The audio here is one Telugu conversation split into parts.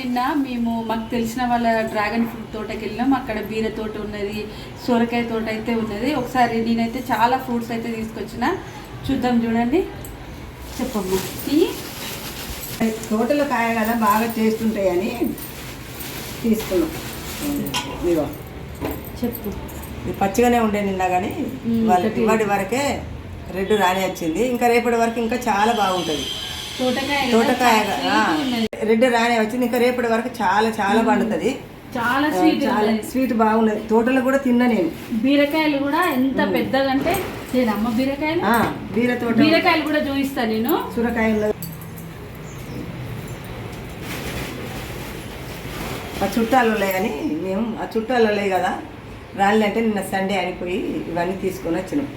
నిన్న మేము మాకు తెలిసిన వాళ్ళ డ్రాగన్ ఫ్రూట్ తోటకి వెళ్ళాం అక్కడ బీర తోట ఉన్నది సొరకాయ తోట అయితే ఉన్నది. ఒకసారి నేనైతే చాలా ఫ్రూట్స్ అయితే తీసుకొచ్చిన. చూద్దాం చూడండి. చెప్పమ్మా. తోటలో కాయ కదా బాగా చేస్తుంటాయని తీసుకున్నాం. చెప్పు. పచ్చిగానే ఉండే నిన్న కానీ వాళ్ళ. ఇవాటి వరకే రెడ్ రాని వచ్చింది. ఇంకా రేపటి వరకు ఇంకా చాలా బాగుంటుంది. తోటకాయ. రెడ్ రాని వచ్చింది. ఇంకా రేపటి వరకు చాలా చాలా పండుతుంది. చాలా స్వీట్ స్వీట్ బాగున్నది. తోటలో కూడా తిన్నా నేను. బీరకాయలు కూడా ఎంత పెద్దగా అంటే లేదమ్మ బీరకాయలు? బీర తోట. బీరకాయలు కూడా చూపిస్తా నేను. సూరకాయ ఉన్నది ఆ చుట్టాలు ఉన్నాయి కానీ మేము ఆ చుట్టాలు ఉన్నాయి కదా. రాళ్ళు అంటే నిన్న సండే అనిపోయి ఇవన్నీ తీసుకొని వచ్చినాం.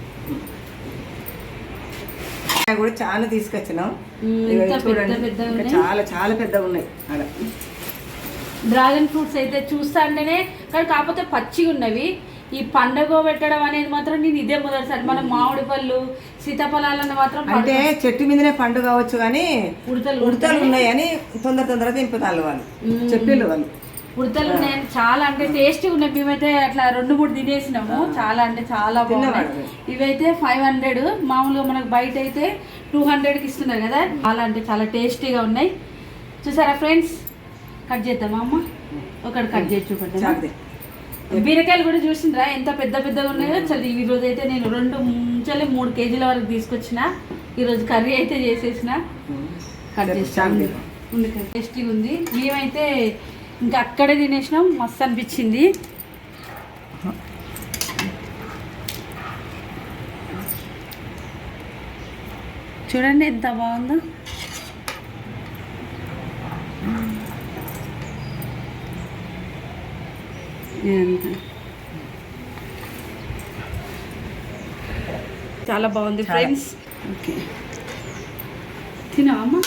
కూడా చాలా తీసుకొచ్చినాం. చూడండి. పెద్ద. చాలా చాలా పెద్దగా ఉన్నాయి అక్కడ డ్రాగన్ ఫ్రూట్స్ అయితే చూస్తా అంటేనే కానీ కాకపోతే పచ్చిగా ఉన్నవి. ఈ పండగ పెట్టడం అనేది మాత్రం నేను ఇదే మొదటిసారి. మన మామిడి పళ్ళు సీతాఫలాలను మాత్రం అంటే చెట్టు మీదనే పండు కావచ్చు కానీ ఉడతలు ఉడతలు ఉన్నాయి అని తొందర తొందర దింపుతారు వాళ్ళు. చెప్పిళ్ళు వాళ్ళు. ఉడతలు ఉన్నాయని చాలా అంటే టేస్టీ ఉన్నాయి. మేమైతే అట్లా రెండు మూడు తినేసినాము. చాలా అంటే చాలా బాగున్నాయి. ఇవైతే ఫైవ్ హండ్రెడ్. మామూలుగా మనకు బయట అయితే టూ హండ్రెడ్కి ఇస్తున్నారు కదా. చాలా అంటే చాలా టేస్టీగా ఉన్నాయి. చూసారా ఫ్రెండ్స్? కట్ చేద్దామా అమ్మ? ఒకటి కట్ చేసి చూపండి. బీరకాయలు కూడా చూసిండ్రా? ఎంత పెద్ద పెద్దగా ఉన్నాయో చలి. ఈ రోజు అయితే నేను రెండు ముంచలే మూడు కేజీల వరకు తీసుకొచ్చిన. ఈరోజు కర్రీ అయితే చేసేసిన. కట్ చేసి. ఉంది టేస్టీగా ఉంది. మేమైతే ఇంకా అక్కడే తినేసినాం. మస్తు అనిపించింది. చూడండి ఎంత బాగుందో. చాలా బాగుంది. ఫ్రెండ్స్. ఓకే. తినవమ్మా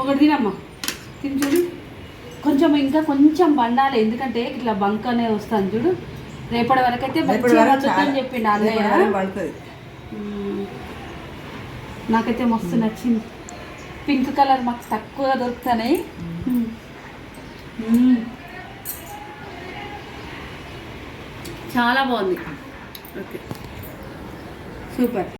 ఒకటి తినమ్మా. తిని చూడు. కొంచెం ఇంకా కొంచెం బండాలి ఎందుకంటే ఇట్లా బంక్ అనేది వస్తాను చూడు. రేపటి వరకు అయితే అని చెప్పిండు అన్నయ్య. నాకైతే మస్తు నచ్చింది. పింక్ కలర్ మాకు తక్కువగా దొరుకుతున్నాయి. చాలా బాగుంది. ఓకే. సూపర్.